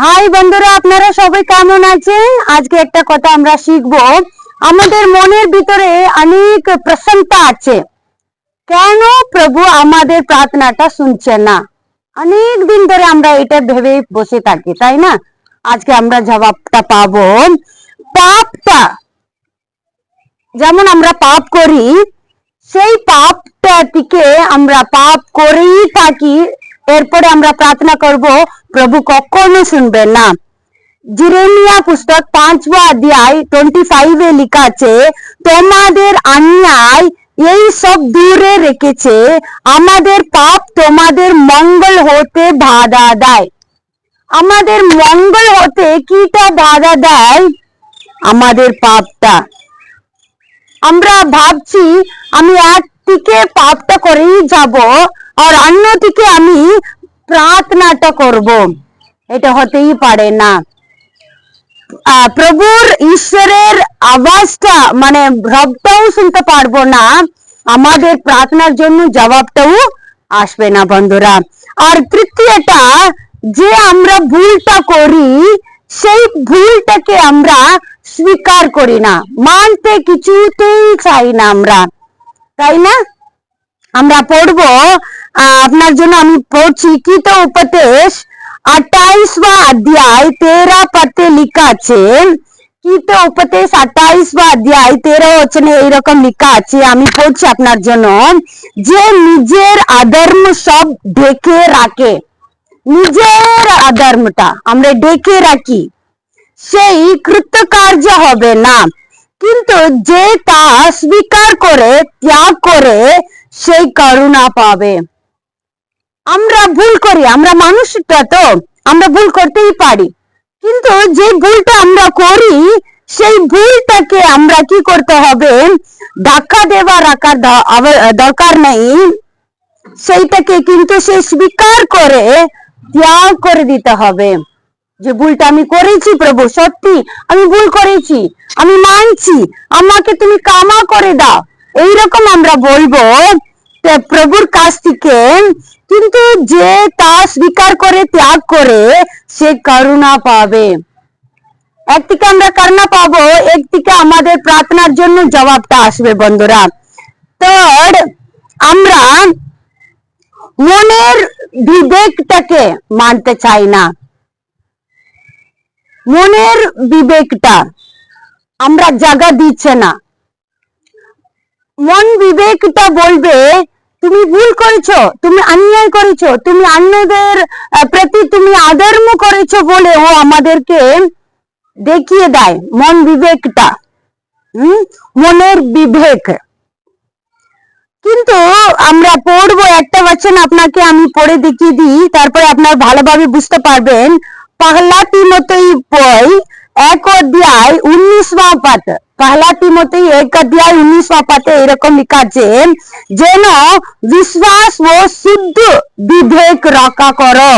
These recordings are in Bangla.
হাই বন্ধুরা, আপনারা সবাই কেমন আছেন? আজকে একটা কথা আমরা শিখব। আমাদের মনের ভিতরে অনেক প্রশংসা আছে। কেন প্রভু আমাদের প্রার্থনাটা শুনছে না? অনেক দিন ধরে আমরা এটা ভেবে বসে থাকি, তাই না? আজকে আমরা জবাবটা পাবো, পাপটা। যেমন আমরা পাপ করি, সেই পাপটা থেকে আমরা পাপ করেই থাকি এরপরে আমরা প্রার্থনা করব, প্রভু কখনো শুনবেন না। জিরেমিয়া পুস্তক পাঁচवा অধ্যায় টোয়েন্টি ফাইভে লেখা আছে, তোমাদের অন্যায় এই সব দূরে রেখেছে, আমাদের পাপ তোমাদের মঙ্গল হতে বাধা দেয়। আমাদের মঙ্গল হতে কিটা বাধা দেয়? আমাদের পাপটা। আমরা ভাবছি, আমি একদিকে পাপটা করেই যাব। আর অন্যদিকে আমি প্রার্থনাটা করব। এটা হতেই পারে না। প্রভুর ঈশ্বরের আওয়াজটা মানে রবটাও শুনতে পারব না। আমাদের প্রার্থনার জন্য জবাবটাও আসবে না বন্ধুরা। আর তৃতীয়টা যে আমরা ভুলটা করি সেই ভুলটাকে আমরা স্বীকার করি না। মানতে কিছুতেই চাই না আমরা। তাই না? আমরা পড়ব আহ, আপনার জন্য আমি পড়ছি গীত উপদেশ আঠাইশवा অধ্যায় তেরা পথে লেখা আছে গীত উপদেশ আঠাইশवा অধ্যায় তেরা বচনে এইরকম লেখা আছে, আমি পড়ছি আপনার জন্য। যে নিজের আধর্ম সব ঢেকে রাখে, নিজের আধর্মটা আমরা ডেকে রাখি, সেই কৃতকার্য হবে না। কিন্তু যে তা স্বীকার করে, ত্যাগ করে, সেই করুণা পাবে। করি আমরা মানুষটা তো, আমরা ভুল করতেই পারি। কিন্তু যে ভুলটা আমরা করি, সেই ভুলটাকে আমরা কি করতে হবে? ধাক্কা দেওয়া রাখার দরকার নেই। সেইটাকে কিন্তু সে স্বীকার করে, ত্যাগ করে দিতে হবে। যে ভুলটা আমি করেছি প্রভু, সত্যি, আমি ভুল করেছি, আমি মানছি, আমাকে তুমি কামা করে দাও। এইরকম আমরা বলব প্রভুর কাছ থেকে কিন্তু যে তা স্বীকার করে, ত্যাগ করে, সে করুণা পাবে। একদিকে আমরা করুণা পাবো, একদিকে আমাদের প্রার্থনার জন্য জবাবটা আসবে, বন্ধুরা। থার্ড আমরা মনের বিবেকটাকে মানতে চাই না। মনের বিবেকটা আমরা জায়গা দিচ্ছে না। মন বিবেকটা বলবে তুমি ভুল করেছ তুমি অন্যায় করেছ তুমি অন্যদের প্রতি তুমি আধর্ম করেছ বলে ও আমাদেরকে দেখিয়ে দেয় মন বিবেকটা হুম মনের বিবেক কিন্তু আমরা পড়ব একটা বচন আপনাকে আমি পড়ে দেখিয়ে দিই তারপরে আপনার ভালোভাবে বুঝতে পারবেন পহলা তিমতই বই এক অধ্যায় উনিশवा পদ পহলা তিমতই এক অধ্যায় উনিশवा পদে এরকম লেখা আছে যেন বিশ্বাস ও শুদ্ধ বিবেক রক্ষা করো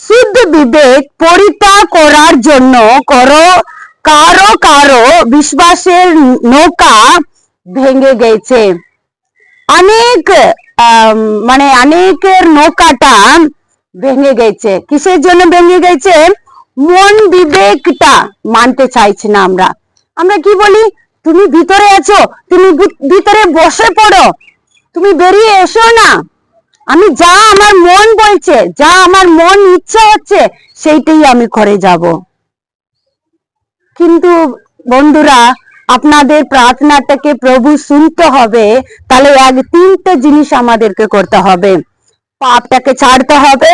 শুদ্ধ বিবেক পরিত্যাগ করার জন্য করো কারও কারও বিশ্বাসের নৌকা ভেঙে গেছে অনেক মানে অনেকের নৌকাটা ভেঙে গেছে কিসের জন্য ভেঙে গেছে মন বিবেকটা মানতে চাইছি না আমরা আমরা কি বলি? তুমি ভিতরে আছো, তুমি ভিতরে বসে পড়ো। তুমি বেরিয়ে এসো না। আমি যা আমার মন বলছে, যা আমার মন ইচ্ছা হচ্ছে, সেইটাই আমি করে যাব। কিন্তু বন্ধুরা, আপনাদের প্রার্থনাটাকে প্রভু শুনতে হবে, তাহলে এক তিনটে জিনিস আমাদেরকে করতে হবে। পাপটাকে ছাড়তে হবে।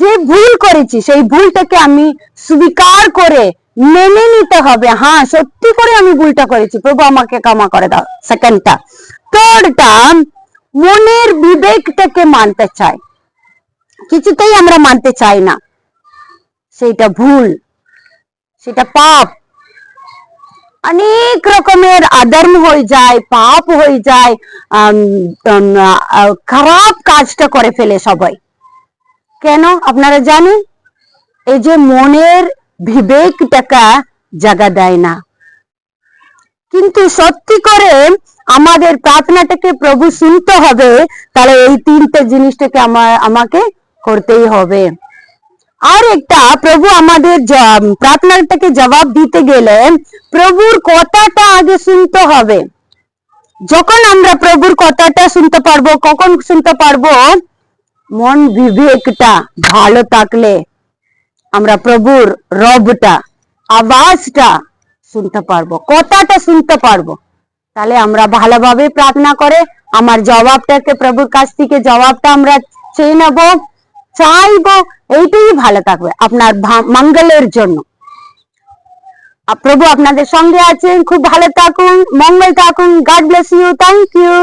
যে ভুল করেছি, সেই ভুলটাকে আমি স্বীকার করে মেনে নিতে হবে। হ্যাঁ সত্যি করে আমি ভুলটা করেছি। প্রভু আমাকে ক্ষমা করে দাও। সেকেন্ডটা থার্ডটা মনের বিবেকটাকে মানতে চাই। কিছুতেই আমরা মানতে চাই না। সেইটা ভুল। সেটা পাপ। অনেক রকমের আধর্ম হয়ে যায়, পাপ হয়ে যায় খারাপ কাজটা করে ফেলে সবাই। কেন? আপনারা জানেন? এই যে মনের বিবেকটাকা জায়গা দেয় না। কিন্তু সত্যি করে আমাদের প্রার্থনাটাকে প্রভু শুনতে হবে, তাহলে এই তিনটে জিনিসটাকে আমার, আমাকে করতেই হবে। আর একটা, প্রভু আমাদের প্রার্থনাটাকে জবাব দিতে গেলে প্রভুর কথাটা আগে শুনতে হবে। যখন আমরা প্রভুর কথাটা শুনতে পারব, কখন শুনতে পারব? মন বিবেকটা ভালো থাকলে। আমরা প্রভুর রবটা, আওয়াজটা শুনতে পারব, কথাটা শুনতে পারব। তাহলে আমরা ভালোভাবে প্রার্থনা করে আমার জবাবটাকে প্রভুর কাছ থেকে জবাবটা আমরা চেয়ে নেব, চাইব, এইটাই ভালো থাকবে আপনার মঙ্গলের জন্য। প্রভু আপনাদের সঙ্গে আছেন, খুব ভালো থাকুন, মঙ্গল থাকুন God bless you thank you